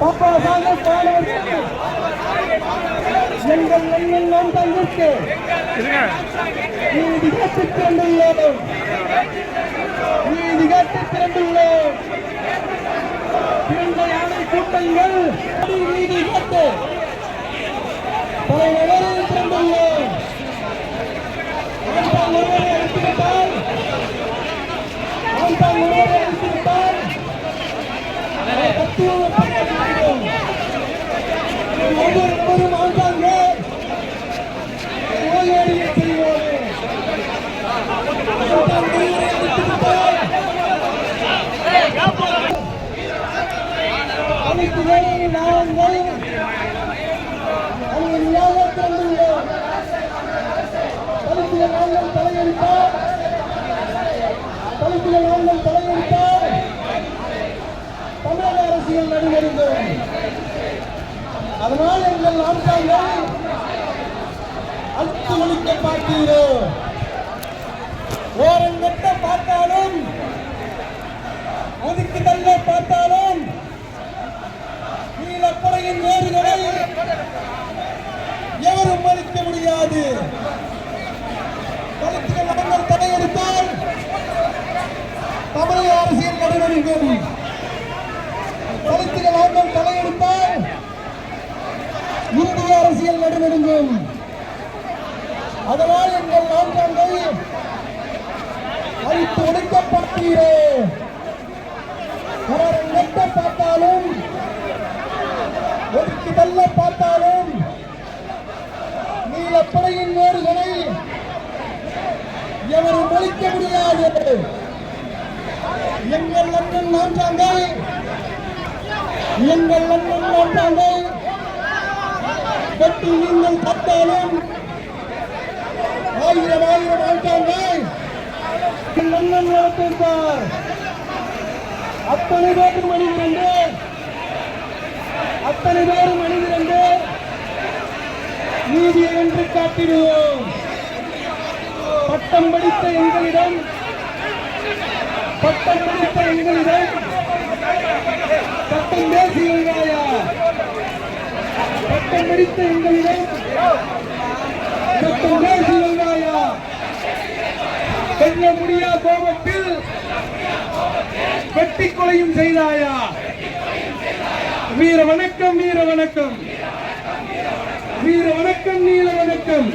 பாப்பா சாஹேப் மாணவர்களுக்கு எங்கள் எங்கள் நாம் தங்கிற்கு நீதி கேட்டு திரண்டுள்ளோம் நீதி கேட்டு திரண்டுள்ளோம் திரண்ட யானை கூட்டங்கள் நீதி கேட்டு அனைத்து நாங்கள் அங்கு அமைதியாக திறந்துள்ளோம். தலித்துகள் நாங்கள் தலையெடுத்தால் தலித்துகள் நாங்கள் தலையெடுத்தால் தமிழக அரசியல் நடுவருந்தோம் அதனால் எங்கள் ஆட்காங்கள் அழுத்து ஒழிக்க பார்க்கிறோம் ஓரங்கட்ட பார்த்தாலும் ஒதுக்கி தள்ள பார்த்தாலும் முடியாது தலித்துகள் நாங்கள் தலையெடுத்தால் தமிழக அரசியல் நடுவருக்கும் தலித்துகள் நாங்கள் தலையெடுத்தால் இந்திய அரசியல் நடுநடுங்கும் அதனால் எங்கள் நான்காங்கை அழித்து ஒடுக்கப்பட்டீர்கள் அளிக்க முடியாது. எங்கள் அண்ணன் நான்காங்கை எங்கள் அண்ணன் நான்காங்கை வெட்டி நீங்கள் பார்த்தாலும் ஆயிரம் ஆயிரம் ஆண்டாங்கை எங்கள் அண்ணன் நடத்திருந்தார் அத்தனை பேரும் மனிதரண்டு அத்தனை பேரும் மனிதரண்டு நீதியை என்று காட்டிடுவோம். பட்டம் படித்த எங்களிடம் பட்டம் படித்த எங்களிடம் சட்டம் பேசுகிறாயா பட்டம் படித்த எங்களிடம் சட்டம் பேசுகிறாயா வெல்ல முடியா கோபத்தில் வெட்டி கொலையும் செய்தாயா? வீர வணக்கம் வீர வணக்கம். வீர வணக்கம் நீல வணக்கம்.